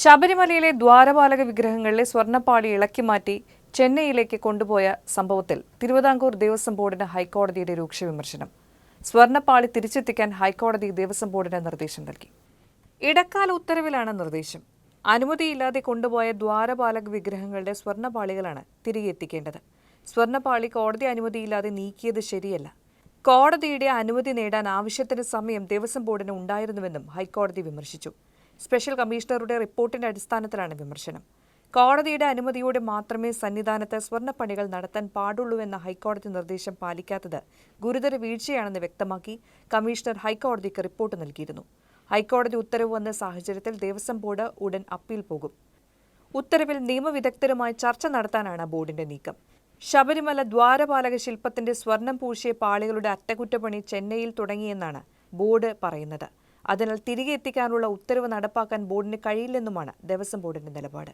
ശബരിമലയിലെ ദ്വാരപാലക വിഗ്രഹങ്ങളിലെ സ്വർണപ്പാളി ഇളക്കി മാറ്റി ചെന്നൈയിലേക്ക് കൊണ്ടുപോയ സംഭവത്തിൽ തിരുവിതാംകൂർ ദേവസ്വം ബോർഡിന് ഹൈക്കോടതിയുടെ രൂക്ഷ വിമർശനം. സ്വർണപ്പാളി തിരിച്ചെത്തിക്കാൻ ഹൈക്കോടതി ദേവസ്വം ബോർഡിന് നിർദ്ദേശം നൽകി. ഇടക്കാല ഉത്തരവിലാണ് നിർദ്ദേശം. അനുമതിയില്ലാതെ കൊണ്ടുപോയ ദ്വാരപാലക വിഗ്രഹങ്ങളുടെ സ്വർണപാളികളാണ് തിരികെ എത്തിക്കേണ്ടത്. സ്വർണപാളി കോടതി അനുമതിയില്ലാതെ നീക്കിയത് ശരിയല്ല. കോടതിയുടെ അനുമതി നേടാൻ ആവശ്യത്തിന് സമയം ദേവസ്വം ബോർഡിന് ഉണ്ടായിരുന്നുവെന്നും ഹൈക്കോടതി വിമർശിച്ചു. സ്പെഷ്യൽ കമ്മീഷണറുടെ റിപ്പോർട്ടിന്റെ അടിസ്ഥാനത്തിലാണ് വിമർശനം. കോടതിയുടെ അനുമതിയോടെ മാത്രമേ സന്നിധാനത്ത് സ്വർണപ്പണികൾ നടത്താൻ പാടുള്ളൂവെന്ന ഹൈക്കോടതി നിർദ്ദേശം പാലിക്കാത്തത് ഗുരുതര വീഴ്ചയാണെന്ന് വ്യക്തമാക്കി കമ്മീഷണർ ഹൈക്കോടതിക്ക് റിപ്പോർട്ട് നൽകിയിരുന്നു. ഹൈക്കോടതി ഉത്തരവ് വന്ന സാഹചര്യത്തിൽ ദേവസ്വം ബോർഡ് ഉടൻ അപ്പീൽ പോകും. ഉത്തരവിൽ നിയമവിദഗ്ധരുമായി ചർച്ച നടത്താനാണ് ബോർഡിന്റെ നീക്കം. ശബരിമല ദ്വാരപാലക ശില്പത്തിന്റെ സ്വർണം പൂശിയ പാളികളുടെ അറ്റകുറ്റപ്പണി ചെന്നൈയിൽ തുടങ്ങിയെന്നാണ് ബോർഡ് പറയുന്നത്. അതിനാൽ തിരികെ എത്തിക്കാനുള്ള ഉത്തരവ് നടപ്പാക്കാൻ ബോർഡിന് കഴിയില്ലെന്നുമാണ് ദേവസ്വം ബോർഡിന്റെ നിലപാട്.